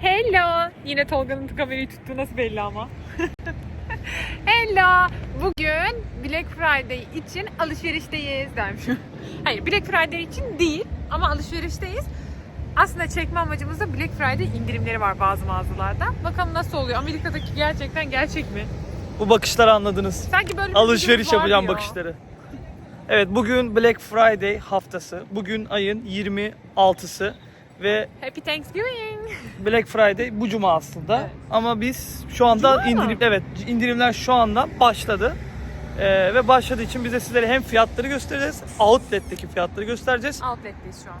Hello. Yine Tolga'nın kamerayı tuttuğu nasıl belli ama. Hello. Bugün Black Friday için alışverişteyiz dermiş. Hayır Black Friday için değil ama alışverişteyiz. Aslında çekme amacımız da Black Friday indirimleri var bazı mağazalarda. Bakalım nasıl oluyor? Amerika'daki gerçekten gerçek mi? Bu bakışları anladınız. Sanki böyle bir Alışveriş videomuz vardı yapacağım ya. bakışları. Evet bugün Black Friday haftası. Bugün ayın 26'sı ve Happy Thanksgiving. Black Friday bu cuma aslında. Evet. Ama biz şu anda Cuma mı? indirim evet indirimler şu anda başladı. Ee, ve başladığı için biz de sizlere hem fiyatları göstereceğiz, outlet'teki fiyatları göstereceğiz. Outlet'teyiz şu an.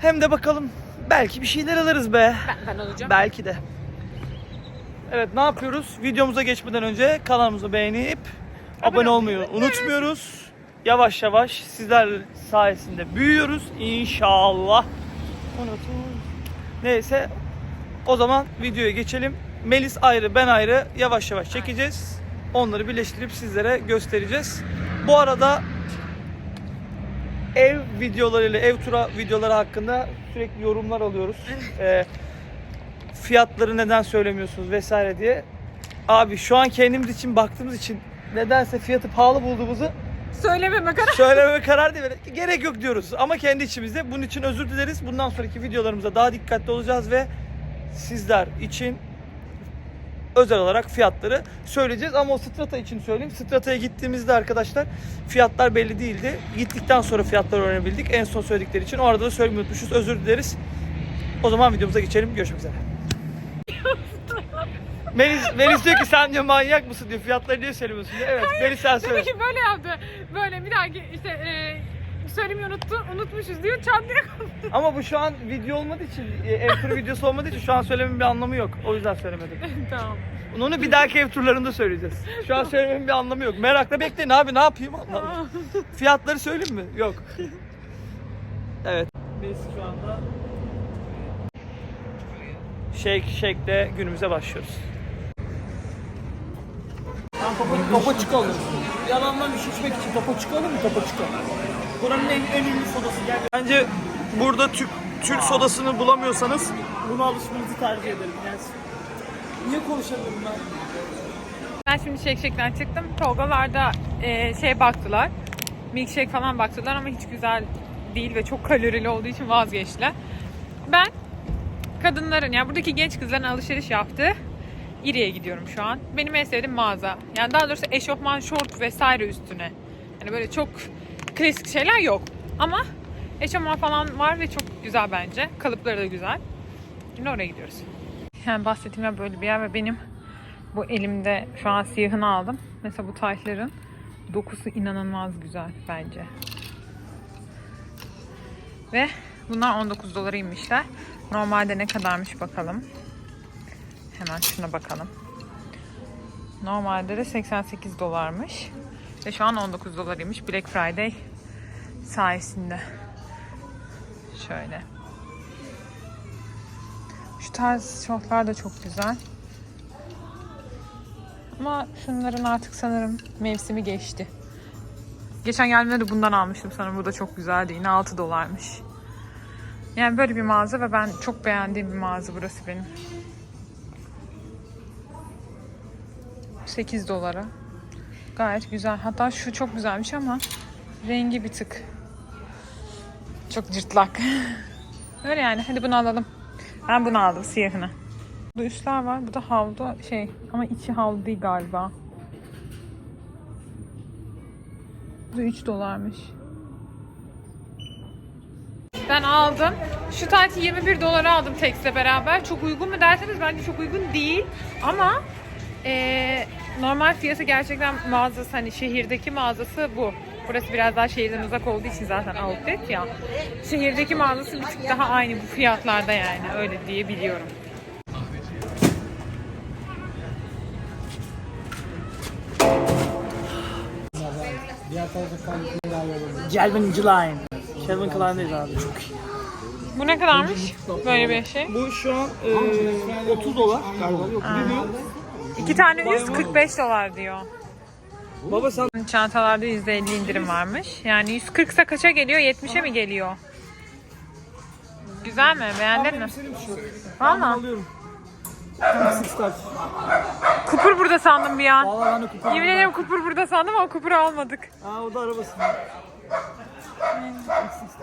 Hem de bakalım belki bir şeyler alırız be. Ben, ben olacağım. Belki de. Evet ne yapıyoruz? Videomuza geçmeden önce kanalımızı beğenip abone olmayı unutmuyoruz. Yavaş yavaş sizler sayesinde büyüyoruz inşallah. Neyse o zaman videoya geçelim. Melis ayrı ben ayrı yavaş yavaş çekeceğiz. Onları birleştirip sizlere göstereceğiz. Bu arada ev videolarıyla ev tura videoları hakkında sürekli yorumlar alıyoruz. Ee, fiyatları neden söylemiyorsunuz vesaire diye. Abi şu an kendimiz için baktığımız için nedense fiyatı pahalı bulduğumuzu Söylememe karar. söylememe karar değil. Gerek yok diyoruz. Ama kendi içimizde bunun için özür dileriz. Bundan sonraki videolarımızda daha dikkatli olacağız ve sizler için özel olarak fiyatları söyleyeceğiz. Ama o Strata için söyleyeyim. Strata'ya gittiğimizde arkadaşlar fiyatlar belli değildi. Gittikten sonra fiyatları öğrenebildik. En son söyledikleri için. O arada da söylemeyi unutmuşuz. Özür dileriz. O zaman videomuza geçelim. Görüşmek üzere. Melis, Melis diyor ki sen diyor manyak mısın diyor. Fiyatları niye söylemiyorsun diyor. Evet Melis sen söyle. Dedi ki böyle yaptı. Böyle bir dahaki işte e, söylemeyi unuttu, unutmuşuz diyor. Çat diye Ama bu şu an video olmadığı için, e, ev turu videosu olmadığı için şu an söylememin bir anlamı yok. O yüzden söylemedim. tamam. Onu bir dahaki ev turlarında söyleyeceğiz. Şu an söylememin bir anlamı yok. Merakla bekleyin abi ne yapayım anlamadım. Fiyatları söyleyeyim mi? Yok. Evet. Biz şu anda Shake Shake'de günümüze başlıyoruz. Ben topo, topo çık alırım. Yalandan iş içmek için topo çık alır mı topo çık Buranın en, en ünlü sodası gel. Bence burada Türk, Türk sodasını bulamıyorsanız bunu alışmanızı tercih ederim. Yani niye konuşamıyorum ben? Ben şimdi Shack'ten çıktım. Tolgalarda e, şey baktılar. Milkshake falan baktılar ama hiç güzel değil ve çok kalorili olduğu için vazgeçtiler. Ben kadınların yani buradaki genç kızların alışveriş yaptığı İri'ye gidiyorum şu an. Benim en sevdiğim mağaza. Yani daha doğrusu eşofman, şort vesaire üstüne. Yani böyle çok klasik şeyler yok. Ama eşofman falan var ve çok güzel bence. Kalıpları da güzel. Şimdi oraya gidiyoruz. Yani bahsettiğim yer böyle bir yer ve benim bu elimde şu an siyahını aldım. Mesela bu taytların dokusu inanılmaz güzel bence. Ve bunlar 19 dolara inmişler. Normalde ne kadarmış bakalım. Hemen şuna bakalım. Normalde de 88 dolarmış. Ve şu an 19 dolarıymış Black Friday sayesinde. Şöyle. Şu tarz şortlar da çok güzel. Ama şunların artık sanırım mevsimi geçti. Geçen geldiğimde de bundan almıştım sanırım. Bu da çok güzeldi. Yine 6 dolarmış. Yani böyle bir mağaza ve ben çok beğendiğim bir mağaza burası benim. 8 dolara. Gayet güzel. Hatta şu çok güzelmiş ama rengi bir tık çok cırtlak. Öyle yani. Hadi bunu alalım. Ben bunu aldım siyahını. Burada üstler var. Bu da havlu şey ama içi havlu değil galiba. Bu da 3 dolarmış. Ben aldım. Şu taytı 21 dolara aldım Tex'le beraber. Çok uygun mu derseniz bence çok uygun değil. Ama eee, normal fiyatı gerçekten mağazası hani şehirdeki mağazası bu. Burası biraz daha şehirden uzak olduğu için zaten outlet ya. Şehirdeki mağazası bir tık daha aynı bu fiyatlarda yani öyle diyebiliyorum. Calvin Klein. Calvin Klein'deyiz abi çok iyi. Bu ne kadarmış? Böyle bir şey. Bu şu an e, 30 dolar galiba. Yok ne diyor? İki tane üst 45 dolar diyor. Baba sen Çantalarda %50 indirim varmış. Yani 140 ise kaça geliyor? 70'e mi geliyor? Güzel mi? Beğendin mi? tişört. Valla. Kupur burada sandım bir an. Valla ben de kupon. Yemin ederim kupur burada sandım ama kupuru almadık. Aa o da arabasında.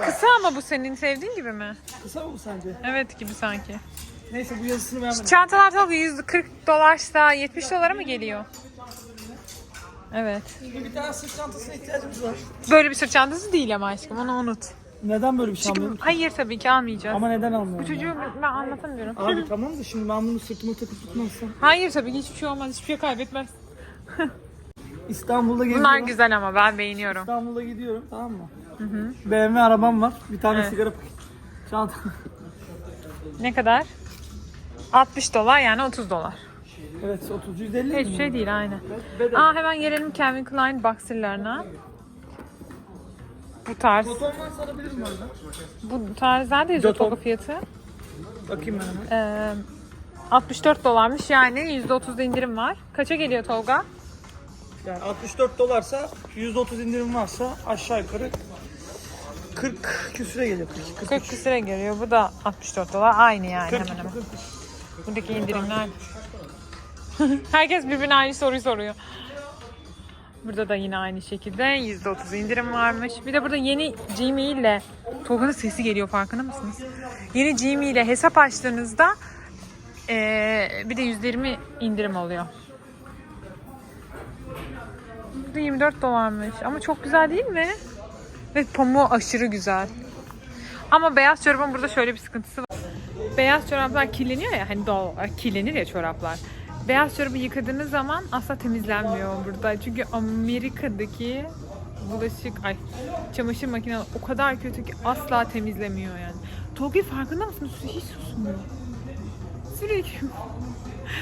Kısa ama bu senin sevdiğin gibi mi? Kısa mı bu sence? Evet gibi sanki. Neyse bu yazısını beğenmedim. Çantalar tabii 140 dolarsa 70 dolara mı geliyor? Evet. Bir tane sırt çantasına ihtiyacımız var. Böyle bir sırt çantası değil ama aşkım onu unut. Neden böyle bir şey almıyorum? Hayır tabii ki almayacağız. Ama neden almıyorum? Çocuğu ben anlatamıyorum. Abi tamam da şimdi ben bunu sırtıma takıp tutmazsam. Hayır tabii ki hiçbir şey olmaz. Hiçbir şey kaybetmez. İstanbul'da geziyorum. Bunlar güzel ama ben beğeniyorum. İstanbul'a gidiyorum tamam mı? BMW arabam var. Bir tane Evet. sigara paketi. Çanta. Ne kadar? 60 dolar yani 30 dolar. evet 30 150 mi? Hiçbir şey değil aynı. Aa hemen gelelim Calvin Klein boxerlarına. Bu tarz. Fotoğrafından sarabilirim bu arada. Bu tarz nerede yazıyor Joton. Toga fiyatı? Bakayım ben hemen. Ee, 64 dolarmış yani %30'da indirim var. Kaça geliyor Tolga? Yani 64 dolarsa 130 indirim varsa aşağı yukarı 40 küsüre geliyor. 40, 40 küsüre geliyor. Bu da 64 dolar. Aynı yani 40, hemen hemen. 40. Buradaki indirimler. Herkes birbirine aynı soruyu soruyor. Burada da yine aynı şekilde %30 indirim varmış. Bir de burada yeni Gmail ile Tolga'nın sesi geliyor farkında mısınız? Yeni Gmail ile hesap açtığınızda eee, bir de %20 indirim oluyor. Bu da 24 dolarmış. Ama çok güzel değil mi? Ve pamuğu aşırı güzel. Ama beyaz çorabın burada şöyle bir sıkıntısı var. Beyaz çoraplar kirleniyor ya hani doğal olarak kirlenir ya çoraplar. Beyaz çorabı yıkadığınız zaman asla temizlenmiyor burada. Çünkü Amerika'daki bulaşık ay çamaşır makineleri o kadar kötü ki asla temizlemiyor yani. Tolga farkında mısın? Hiç susmuyor. Sürekli.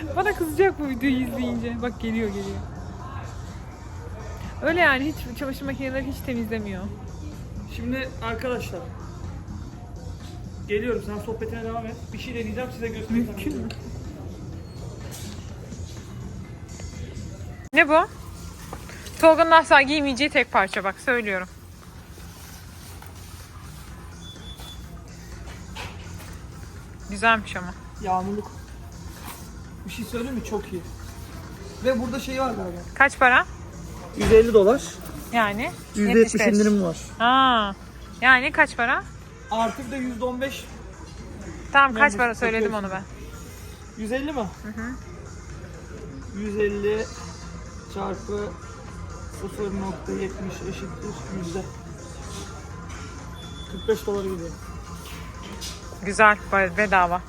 Bana kızacak bu videoyu izleyince. Bak geliyor geliyor. Öyle yani hiç çamaşır makineleri hiç temizlemiyor. Şimdi arkadaşlar Geliyorum sen sohbetine devam et. Bir şey deneyeceğim size göstereyim. Mümkün mü? Ne bu? Tolga'nın asla giymeyeceği tek parça bak söylüyorum. Güzelmiş ama. Yağmurluk. Bir şey söyleyeyim mi? Çok iyi. Ve burada şey var galiba. Kaç para? 150 dolar. Yani %70 75. indirim var. Aa, yani kaç para? Artık da %15 Tamam kaç para söyledim onu ben. 150 mi? 150 çarpı 0.70 eşittir yüzde. 45 dolar gidiyor. Güzel bedava.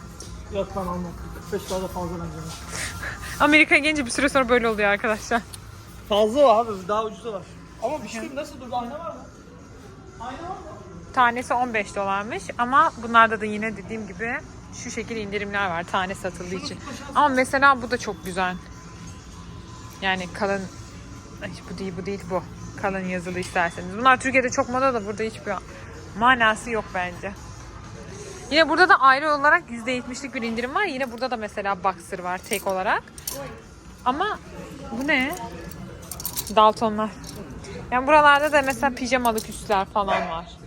Yok ben almam. 45 dolar da fazla bence. Amerika'ya gelince bir süre sonra böyle oluyor arkadaşlar. Fazla var abi. Daha ucuzu var. Ama bir şey nasıl durdu? Ayna var mı? Ayna var mı? Tanesi 15 dolarmış ama bunlarda da yine dediğim gibi şu şekil indirimler var tane satıldığı için. Ama mesela bu da çok güzel. Yani kalın bu değil bu değil bu. Kalın yazılı isterseniz. Bunlar Türkiye'de çok moda da burada hiçbir manası yok bence. Yine burada da ayrı olarak %70'lik bir indirim var. Yine burada da mesela boxer var tek olarak. Ama bu ne? Daltonlar. Yani buralarda da mesela pijamalık üstler falan var.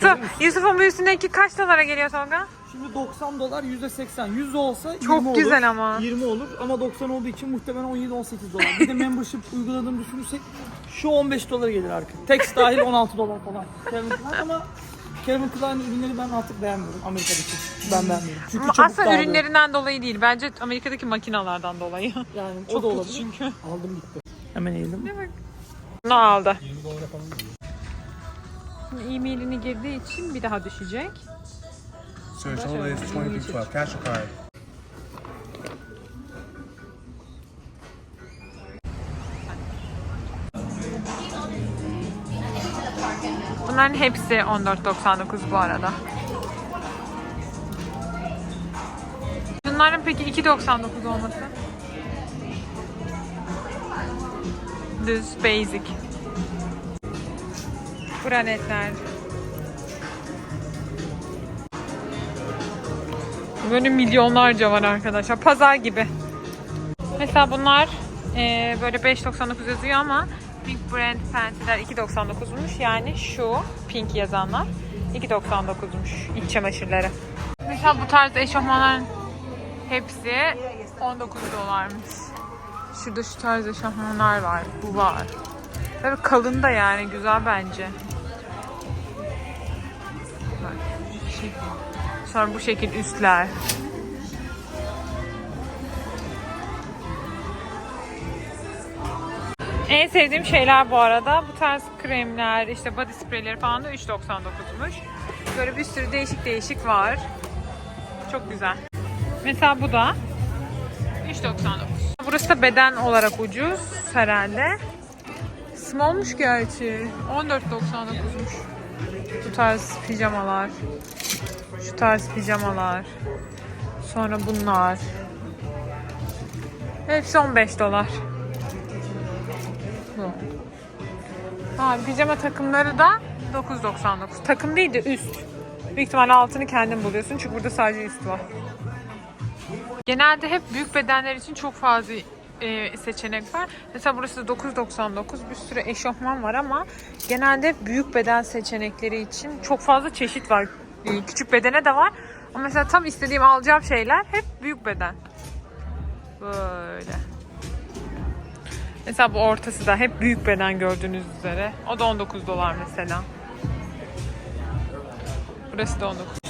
Yusuf- Yusuf'un bu üstündeki kaç dolara geliyor Tolga? Şimdi 90 dolar %80. 100 olsa 20 Çok olur. güzel ama. 20 olur ama 90 olduğu için muhtemelen 17-18 dolar. Bir de membership uyguladığını düşünürsek şu 15 dolara gelir artık. Tax dahil 16 dolar falan. Calvin Klein ama Calvin Klein ürünleri ben artık beğenmiyorum Amerika'daki. Ben beğenmiyorum. Çünkü Ama çabuk aslında dağılıyor. ürünlerinden dolayı değil. Bence Amerika'daki makinalardan dolayı. yani o Çok da kötü olabilir. çünkü. Aldım gitti. Hemen eğildim. Ne aldı? Şimdi e-mailini girdiği için bir daha düşecek. So your total is 2312. Cash or card? Bunların hepsi 14.99 bu arada. Bunların peki 2.99 olması? Düz, basic. Granetler. Böyle milyonlarca var arkadaşlar. Pazar gibi. Mesela bunlar eee, böyle 5.99 yazıyor ama Pink Brand Panty'ler 2.99'muş. Yani şu pink yazanlar 2.99'muş iç çamaşırları. Mesela bu tarz eşofmanların hepsi 19 dolarmış. Şurada şu tarz eşofmanlar var. Bu var. Böyle kalın da yani güzel bence. Sonra bu şekil üstler. En sevdiğim şeyler bu arada bu tarz kremler, işte body spreyleri falan da 3.99'muş. Böyle bir sürü değişik değişik var. Çok güzel. Mesela bu da 3.99. Burası da beden olarak ucuz herhalde. Smallmuş gerçi. 14.99'muş. Bu tarz pijamalar. Şu tarz pijamalar. Sonra bunlar. Hepsi 15 dolar. Ha, pijama takımları da 9.99. Takım değil de üst. Büyük ihtimalle altını kendin buluyorsun çünkü burada sadece üst var. Genelde hep büyük bedenler için çok fazla e, seçenek var. Mesela burası da 9.99 bir sürü eşofman var ama genelde büyük beden seçenekleri için çok fazla çeşit var. E, Küçük bedene de var. Ama mesela tam istediğim alacağım şeyler hep büyük beden. Böyle. Mesela bu ortası da hep büyük beden gördüğünüz üzere. O da 19 dolar mesela. Burası da 19.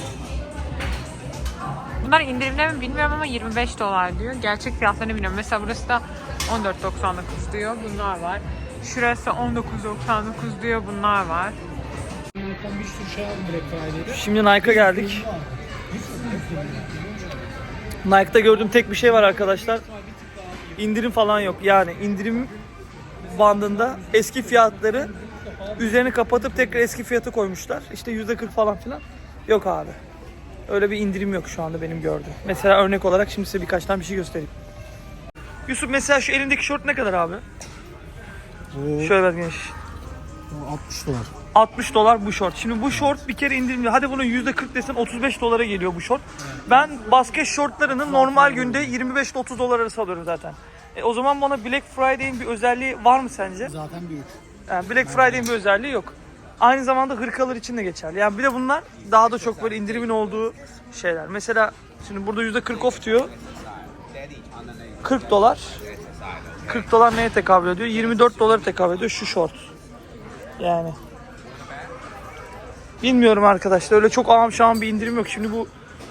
Bunlar indirimde mi bilmiyorum ama 25 dolar diyor. Gerçek fiyatlarını bilmiyorum. Mesela burası da 14.99 diyor. Bunlar var. Şurası 19.99 diyor. Bunlar var. Bir sürü şey aldım Black Friday'de. Şimdi Nike'a geldik. Nike'da gördüğüm tek bir şey var arkadaşlar. İndirim falan yok. Yani indirim bandında eski fiyatları üzerini kapatıp tekrar eski fiyatı koymuşlar. İşte %40 falan filan. Yok abi. Öyle bir indirim yok şu anda benim gördüğüm. Mesela örnek olarak şimdi size birkaç tane bir şey göstereyim. Yusuf mesela şu elindeki şort ne kadar abi? Bu Şöyle biraz geniş. 60 dolar. 60 dolar bu şort. Şimdi bu şort bir kere indirimli. Hadi bunun %40 desen 35 dolara geliyor bu şort. Ben basket şortlarının normal günde 25 ile 30 dolar arası alıyorum zaten. E, o zaman bana Black Friday'in bir özelliği var mı sence? Zaten büyük. Yani Black Friday'in bir özelliği yok. Aynı zamanda hırkalar için de geçerli. Yani bir de bunlar daha da çok böyle indirimin olduğu şeyler. Mesela şimdi burada %40 off diyor. 40 dolar. 40 dolar neye tekabül ediyor? 24 dolara tekabül ediyor şu şort. Yani. Bilmiyorum arkadaşlar. Öyle çok ağam şahım bir indirim yok. Şimdi bu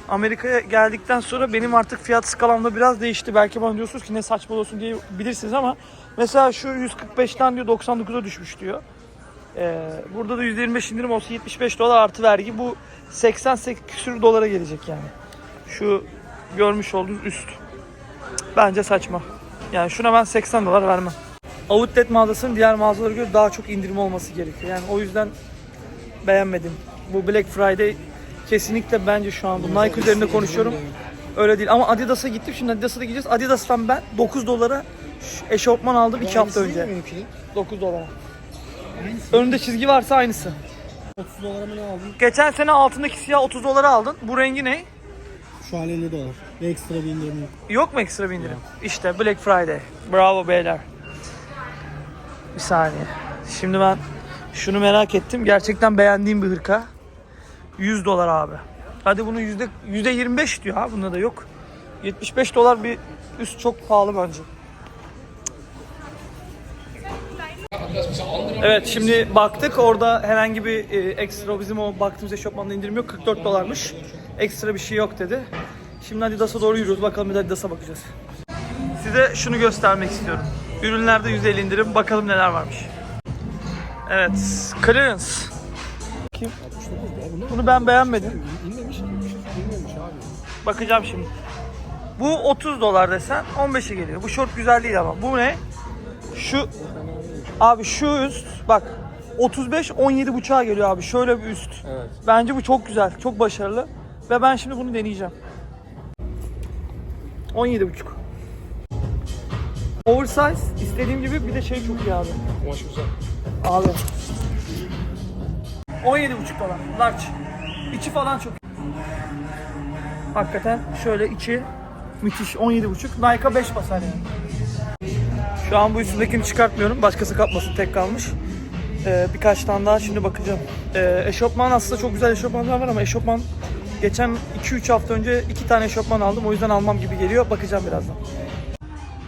Amerika'ya geldikten sonra benim artık fiyat skalamda biraz değişti. Belki bana diyorsunuz ki ne saçmalıyorsun diye bilirsiniz ama mesela şu 145'ten diyor 99'a düşmüş diyor. Ee, burada da %25 indirim olsa 75 dolar artı vergi bu 88 küsür dolara gelecek yani. Şu görmüş olduğunuz üst. Bence saçma. Yani şuna ben 80 dolar vermem. Outlet mağazasının diğer mağazalara göre daha çok indirim olması gerekiyor. Yani o yüzden beğenmedim. Bu Black Friday kesinlikle bence şu an bu Nike üzerinde konuşuyorum. Öyle değil ama Adidas'a gittim. Şimdi Adidas'a da gideceğiz. Adidas'tan ben 9 dolara eşofman aldım 2 hafta önce. Benimkinin. 9 dolara. Önünde çizgi varsa aynısı. 30 dolara mı ne aldım? Geçen sene altındaki siyah 30 dolara aldın. Bu rengi ne? Şu an 50 dolar. Ve ekstra bir indirim yok. Yok mu ekstra bir indirim? İşte Black Friday. Bravo beyler. Bir saniye. Şimdi ben şunu merak ettim. Gerçekten beğendiğim bir hırka. 100 dolar abi. Hadi bunun yüzde yüzde 25 diyor ha bunda da yok. 75 dolar bir üst çok pahalı bence. Evet şimdi baktık orada herhangi bir e, ekstra bizim o baktığımız eşofmanda indirim yok 44 dolarmış. Ekstra bir şey yok dedi. Şimdi Adidas'a doğru yürüyoruz bakalım bir Adidas'a bakacağız. Size şunu göstermek istiyorum. Ürünlerde %50 indirim bakalım neler varmış. Evet clearance. Kim? Bunu ben beğenmedim. İnmemiş. İnmemiş abi. Bakacağım şimdi. Bu 30 dolar desen 15'e geliyor. Bu şort güzel değil ama. Bu ne? Şu abi şu üst bak 35 17 buçuğa geliyor abi. Şöyle bir üst. Evet. Bence bu çok güzel, çok başarılı ve ben şimdi bunu deneyeceğim. 17 buçuk. Oversize istediğim gibi bir de şey çok iyi abi. Kumaş güzel. Abi. 17 buçuk dolar. Large. İçi falan çok. Hakikaten şöyle içi müthiş 17 buçuk. Nike'a 5 basar yani. Şu an bu üstündekini çıkartmıyorum. Başkası kapmasın tek kalmış. Ee, birkaç tane daha şimdi bakacağım. Ee, eşofman aslında çok güzel eşofmanlar var ama eşofman Geçen 2-3 hafta önce iki tane eşofman aldım. O yüzden almam gibi geliyor. Bakacağım birazdan.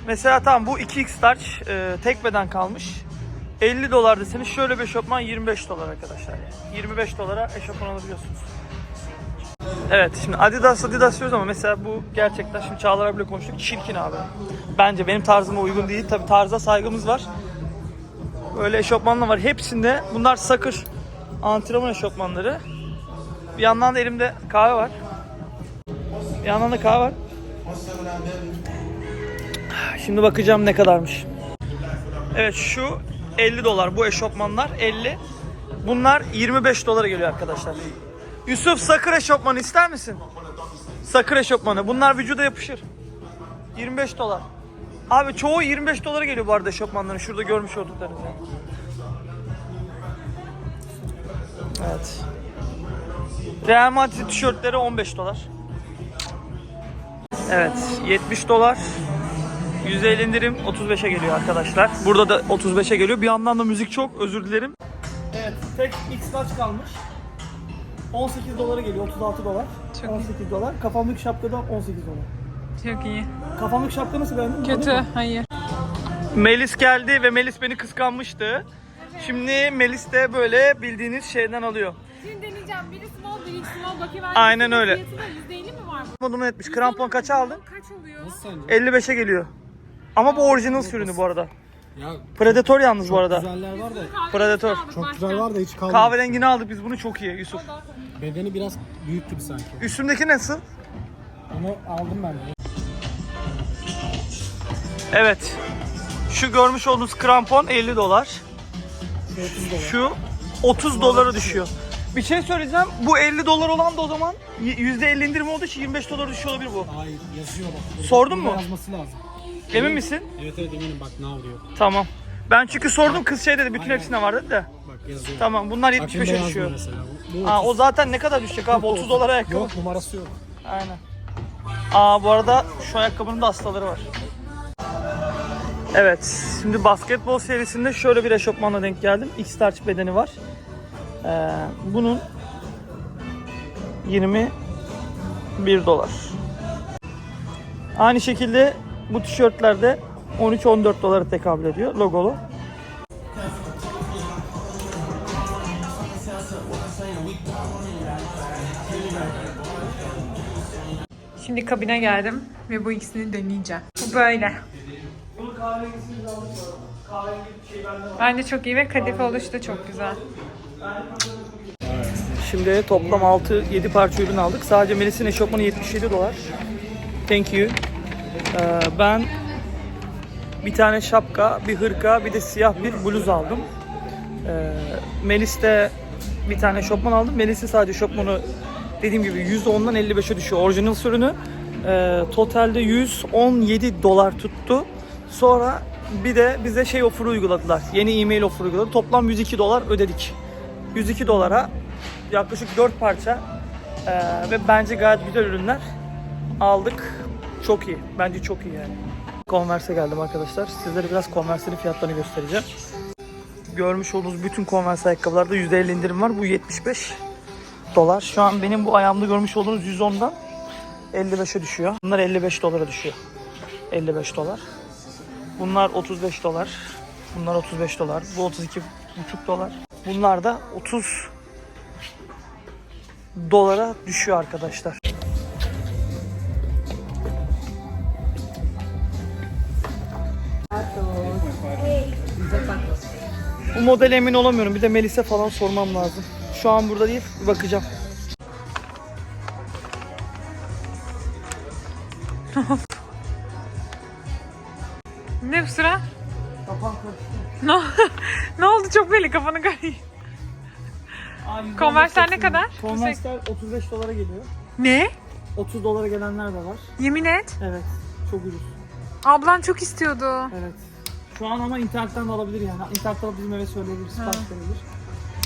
Mesela tamam bu 2x large e, tek beden kalmış. 50 dolar deseniz şöyle bir eşofman 25 dolar arkadaşlar. 25 dolara eşofman alabiliyorsunuz. Evet şimdi Adidas Adidas diyoruz ama mesela bu gerçekten şimdi Çağlar abiyle konuştuk çirkin abi. Bence benim tarzıma uygun değil. Tabi tarza saygımız var. Böyle eşofmanlar var. Hepsinde bunlar sakır antrenman eşofmanları. Bir yandan da elimde kahve var. Bir yandan da kahve var. Şimdi bakacağım ne kadarmış. Evet şu 50 dolar bu eşofmanlar 50. Bunlar 25 dolara geliyor arkadaşlar. Yusuf sakır eşofmanı ister misin? Sakır eşofmanı. Bunlar vücuda yapışır. 25 dolar. Abi çoğu 25 dolara geliyor bu arada eşofmanların. Şurada görmüş olduklarınız yani. Evet. Real Madrid tişörtleri 15 dolar. Evet 70 dolar. 150 indirim 35'e geliyor arkadaşlar. Burada da 35'e geliyor. Bir yandan da müzik çok özür dilerim. Evet tek X large kalmış. 18 dolara geliyor 36 dolar. Çok 18 dolar. Kafamdaki şapka da 18 dolar. Çok iyi. Kafamdaki şapka nasıl beğendin? Kötü. Hayır. Melis geldi ve Melis beni kıskanmıştı. Şimdi Melis de böyle bildiğiniz şeyden alıyor. Şimdi deneyeceğim. Biri small, biri small. Bakayım Aynen öyle. Fiyatı da %50 mi var? Modunu etmiş. Krampon kaça aldın? Kaç sence? 55'e geliyor. Ama bu orijinal sürünü bu arada. Ya Predator yalnız bu arada. güzeller var da Predator. çok güzel var da hiç kalmadı. Kahverengini aldık biz bunu çok iyi Yusuf. Bedeni biraz büyük gibi sanki. Üstümdeki nasıl? Onu aldım ben de. Evet. Şu görmüş olduğunuz krampon 50 dolar. Şu 30 dolar. Şu 30 dolara düşüyor. Bir şey söyleyeceğim. Bu 50 dolar olan da o zaman %50 indirim olduğu için 25 dolara düşüyor olabilir bu. Hayır yazıyor bak. Sordun mu? Yazması lazım. Emin misin? Evet evet eminim bak now diyor. Tamam. Ben çünkü sordum kız şey dedi bütün hepsine var dedi de. Bak yazıyor. Tamam bunlar Bak bunda 75'e yazmıyor düşüyor. mesela. Bu, bu Aa, 30. o zaten ne kadar düşecek abi 30 dolara ayakkabı. Yok numarası yok. Aynen. Aa bu arada şu ayakkabının da hastaları var. Evet, şimdi basketbol serisinde şöyle bir eşofmanla denk geldim. X-Starch bedeni var. Ee, bunun 21 dolar. Aynı şekilde bu tişörtler de 13-14 dolara tekabül ediyor logolu. Şimdi kabine geldim ve bu ikisini deneyeceğim. Bu böyle. Bunu kahverengisini. Kahverengi. Bence çok iyi ve kadife oluşu da çok güzel. Şimdi toplam 6-7 parça ürün aldık. Sadece Melis'in eşofmanı 77 dolar. Thank you. Ee, ben bir tane şapka, bir hırka, bir de siyah bir bluz aldım. Ee, Melis de bir tane eşofman aldım. Melis'in sadece eşofmanı dediğim gibi %10'dan 55'e düşüyor. Orijinal sürünü. Ee, totalde 117 dolar tuttu. Sonra bir de bize şey offer uyguladılar. Yeni e-mail offer uyguladı. Toplam 102 dolar ödedik. 102 dolara yaklaşık 4 parça ee, ve bence gayet güzel ürünler aldık. Çok iyi. Bence çok iyi yani. Converse'e geldim arkadaşlar. Sizlere biraz Converse'lerin fiyatlarını göstereceğim. Görmüş olduğunuz bütün Converse ayakkabılarda %50 indirim var. Bu 75 dolar. Şu an benim bu ayağımda görmüş olduğunuz 110'dan 55'e düşüyor. Bunlar 55 dolara düşüyor. 55 dolar. Bunlar 35 dolar. Bunlar 35 dolar. Bu 32,5 dolar. Bunlar da 30 dolara düşüyor arkadaşlar. Bu modele emin olamıyorum. Bir de Melis'e falan sormam lazım. Şu an burada değil, bir bakacağım. Ne bu sıra? Ne, ne oldu çok belli kafanı karayım. Converse'ler ne kadar? Converse'ler 35 dolara geliyor. Ne? 30 dolara gelenler de var. Yemin et. Evet, çok ucuz. Ablan çok istiyordu. Evet. Şu an ama internetten de alabilir yani. İnternetten alıp bizim eve söyleyebilir, sipariş verebilir.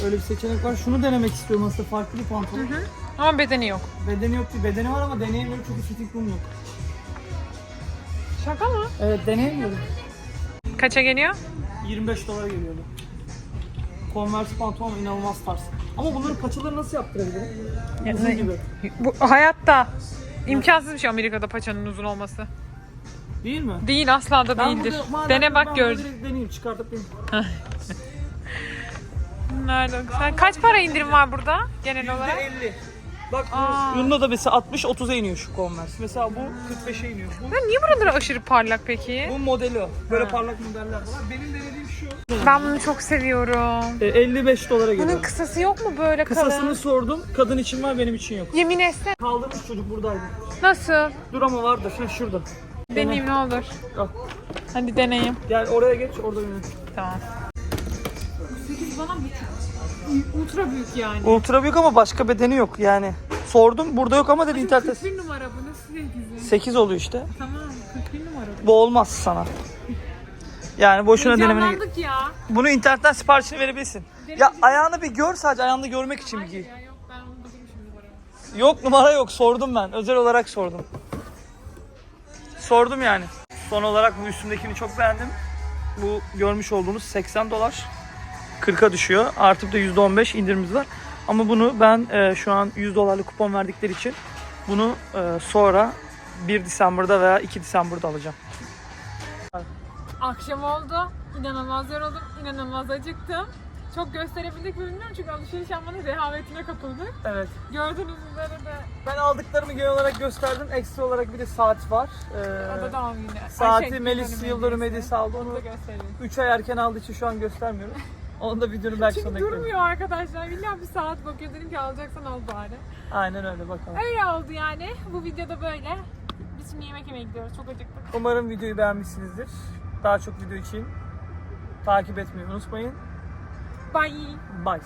Öyle bir seçenek var. Şunu denemek istiyorum aslında farklı bir pantolon. Ama bedeni yok. Bedeni yok değil. Bedeni var ama deneyemiyorum çünkü fitting room yok. Şaka mı? Evet deneyemiyorum. Kaça geliyor? 25 dolara geliyordu. Converse pantolon inanılmaz tarz. Ama bunların paçaları nasıl yaptırabilirim? Uzun gibi. Bu hayatta imkansız bir şey Amerika'da paçanın uzun olması. Değil mi? Değil asla da değildir. burada- Dene bak gör. Deneyeyim çıkartıp. Nerede? Sen kaç para indirim var burada genel olarak? %50. Bak bunda da mesela 60-30'a iniyor şu Converse. Mesela bu 45'e iniyor. Bu, Ya niye buraları aşırı parlak peki? bu modeli o. Böyle Ha. parlak modeller var. Benim denediğim şu. Ben bunu çok seviyorum. E, 55 dolara Bunun geliyor. kısası yok mu böyle Kısasını kalın? sordum. Kadın için var benim için yok. Yemin etsene. Kaldırmış çocuk buradaydı. Nasıl? Dur ama vardır. Ha şurada. Deneyeyim ne olur. Al. Hadi deneyeyim. Gel oraya geç orada yürü. Tamam. 8 bana büyük. Ultra büyük yani. Ultra büyük ama başka bedeni yok yani. Sordum burada yok ama dedi internette 41 numara bu nasıl 8'i? 8 oluyor işte. Tamam 41 numara bu. Bu olmaz sana. Yani boşuna denemene ya. Bunu internetten siparişini verebilirsin. Ya ayağını bir gör sadece ayağını görmek için bir giy. Ya yok ben onu buldum şimdi numara. Yok numara yok sordum ben. Özel olarak sordum. Sordum yani. Son olarak bu üstümdekini çok beğendim. Bu görmüş olduğunuz 80 dolar. 40'a düşüyor. Artı bir de %15 indirimimiz var. Ama bunu ben e, şu an 100 dolarlık kupon verdikleri için bunu e, sonra 1 December'da veya 2 December'da alacağım. Akşam oldu. İnanılmaz yoruldum. İnanılmaz acıktım. Çok gösterebildik mi bilmiyorum çünkü alışveriş yapmanın rehavetine kapıldık. Evet. Gördüğünüz üzere de Ben aldıklarımı genel olarak gösterdim. Ekstra olarak bir de saat var. Ee, o da doğum günü. Ay, saati şey, Melis yıldönüm Yıldırım hediyesi. hediyesi aldı. Onu Onu da gösterelim. 3 ay erken aldığı için şu an göstermiyorum. Onu da videonun belki sonuna Çünkü eklerim. durmuyor arkadaşlar. İlla bir saat bakıyor. Dedim ki alacaksan al bari. Aynen öyle bakalım. Öyle oldu yani. Bu videoda böyle. Biz şimdi yemek yemeye gidiyoruz. Çok acıktık. Umarım videoyu beğenmişsinizdir. Daha çok video için takip etmeyi unutmayın. Bye. Bye.